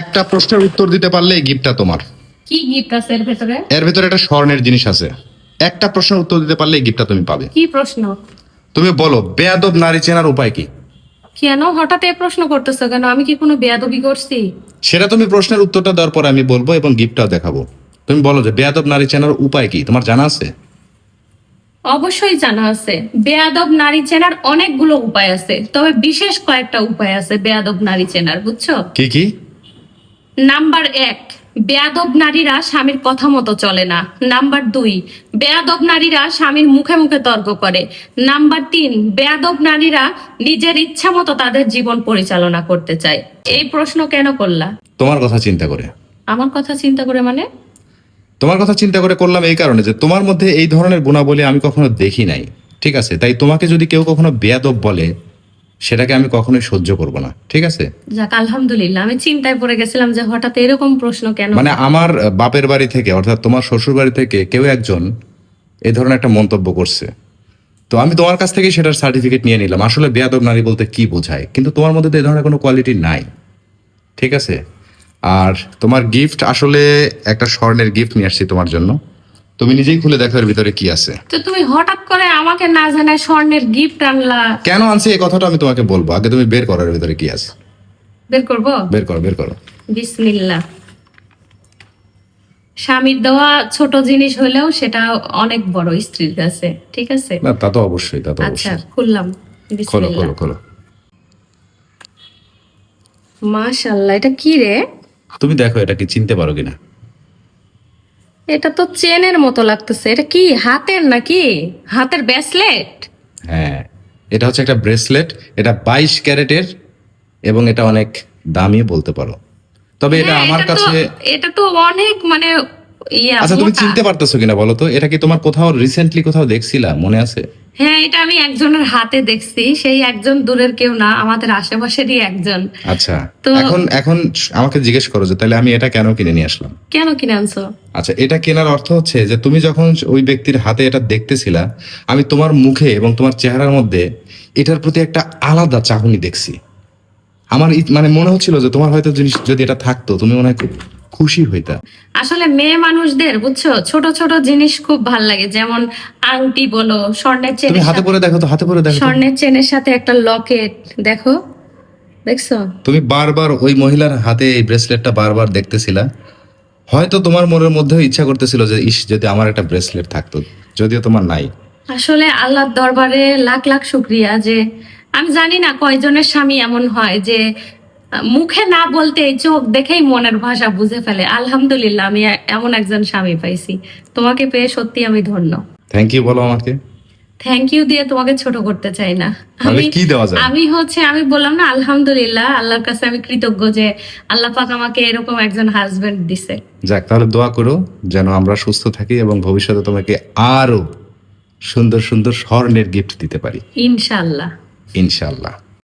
একটা প্রশ্নের উত্তর দিতে পারলে এই গিফটটা তোমার। কি গিফট আছে এর ভেতরে? এর ভিতরে একটা স্বর্ণের জিনিস আছে। একটা প্রশ্নের উত্তর দিতে পারলে এই গিফটটা তুমি পাবে। কি প্রশ্ন? তুমি বলো বেয়াদব নারী চেনার উপায় কি? কেন? হঠাৎ এই প্রশ্ন করতেছো কেন? আমি কি কোনো বেয়াদবি করছি? সেটা তুমি প্রশ্নের উত্তরটা দেওয়ার পর আমি বলব এবং গিফটটাও দেখাবো। তুমি বলো যে বেয়াদব নারী চেনার উপায় কি? তোমার জানা আছে? অবশ্যই জানা আছে। বেয়াদব নারী চেনার অনেকগুলো উপায় আছে তবে বিশেষ কয়েকটা উপায় আছে বেয়াদব নারী চেনার বুঝছ? কি কি? নাম্বার এক বেয়াদব নারীরা স্বামীর কথা মতো চলে না। নাম্বার দুই বেয়াদব নারীরা স্বামীর মুখে মুখে তর্ক করে। নাম্বার তিন বেয়াদব নারীরা নিজের ইচ্ছা মতো তাদের জীবন পরিচালনা করতে চায়। এই প্রশ্ন কেন করলা? তোমার কথা চিন্তা করে। আমার কথা চিন্তা করে মানে? তোমার কথা চিন্তা করে করলাম এই কারণে যে তোমার মধ্যে এই ধরনের গুণাবলী আমি কখনো দেখি নাই। ঠিক আছে? তাই তোমাকে যদি কেউ কখনো বেয়াদব বলে সেটাকে আমি কখনোই সহ্য করব না। ঠিক আছে? যাক আলহামদুলিল্লাহ। আমি চিন্তায় পড়ে গেছিলাম যে হঠাৎ এরকম প্রশ্ন কেন মানে আমার বাপের বাড়ি থেকে অর্থাৎ তোমার শ্বশুর বাড়ি থেকে কেউ একজন এই ধরনের একটা মন্তব্য করছে। তো আমি তোমার কাছ থেকে সেটার সার্টিফিকেট নিয়ে নিলাম। আসলে বেয়াদব নারী বলতে কি বোঝায়? কিন্তু তোমার মধ্যে তো এই ধরনের কোনো কোয়ালিটি নাই। ঠিক আছে? আর তোমার গিফট আসলে একটা স্বর্ণের গিফট নিয়ে আসছি তোমার জন্য। তুমি নিজেই খুলে দেখো এর ভিতরে কি আছে। তো তুমি হঠাৎ করে আমাকে না জানায় স্বর্ণের গিফট আনলা। কেন আনছি? এই কথাটা আমি তোমাকে বলব। আগে তুমি বের করো এর ভিতরে কি আছে। বের করব? বের করো বের করো। বিসমিল্লাহ। স্বামীর দেওয়া ছোট জিনিস হলেও সেটা অনেক বড় স্ত্রীর কাছে ঠিক আছে? না তা তো অবশ্যই তা তো আচ্ছা খুললাম। খোলো খোলো খোলো। মাশাআল্লাহ এটা কি রে? তুমি দেখো এটা কি চিনতে পারো কিনা। এটা তো চেনের মতো লাগতেছে। এটা কি হাতের নাকি? হাতের ব্রেসলেট? হ্যাঁ এটা হচ্ছে একটা ব্রেসলেট এটা বাইশ ক্যারেটের এবং এটা অনেক দামি বলতে পারো। তবে এটা আমার কাছে এটা তো অনেক মানে আচ্ছা তুমি চিনতে পারতেছো কিনা বলো তো? এটা কি তোমার কোথাও রিসেন্টলি কোথাও দেখছিলা? মনে আছে? হ্যাঁ এটা আমি একজনের হাতে দেখছি। সেই একজন দূরের কেউ না আমাদের আশেপাশেরই একজন। আচ্ছা তো- এখন এখন আমাকে জিজ্ঞেস করো যে তাহলে আমি এটা কেন কিনে নিয়ে আসলাম? কেন কিনে আনছো? আচ্ছা এটা কেনার অর্থ হচ্ছে যে তুমি যখন ওই ব্যক্তির হাতে এটা দেখতেছিলা আমি তোমার মুখে এবং তোমার চেহারার মধ্যে এটার প্রতি একটা আলাদা চাহনি দেখছি। আমার মানে মনে হচ্ছিল যে তোমার হয়তো জিনিস যদি এটা থাকতো তুমি মনে হয় খুব খুশি হইতা। আসলে মেয়ে মানুষদের বুঝছ? ছোট ছোট জিনিস খুব ভালো লাগে। যেমন আংটি বলো স্বর্ণের তুমি হাতে পরে দেখো তো হাতে পরে দেখো স্বর্ণের চেনের সাথে একটা লকেট দেখো? দেখছ? তুমি বারবার ওই মহিলার হাতে এই ব্রেসলেটটা বারবার দেখতেছিলা। হয়তো তোমার মনের মধ্যেও ইচ্ছা করতেছিল যে ইস যদি আমার একটা ব্রেসলেট থাকতো যদিও তোমার নাই। আসলে আল্লাহর দরবারে লাখ লাখ শুক্রিয়া যে আমি জানি না কয়জনের স্বামী এমন হয় যে মুখে না বলতে চোখ দেখেই মনের ভাষা বুঝে ফেলে। আলহামদুলিল্লাহ আমি এমন একজন স্বামী পাইছি। তোমাকে পেয়ে সত্যি আমি ধন্য। থ্যাংক ইউ বলো আমাকে। থ্যাংক ইউ দিয়ে তোমাকে ছোট করতে চাই না। তাহলে কি দেওয়া যায়? আমি হচ্ছে আমি বললাম না আলহামদুলিল্লাহ আল্লাহর কাছে আমি কৃতজ্ঞ যে আল্লাহ পাক আমাকে এরকম একজন হাজবেন্ড দিছে। যাক তাহলে দোয়া করো যেন আমরা সুস্থ থাকি এবং ভবিষ্যতে তোমাকে আরও সুন্দর সুন্দর স্বর্ণের গিফট দিতে পারি। ইনশাআল্লাহ। ইনশাআল্লাহ।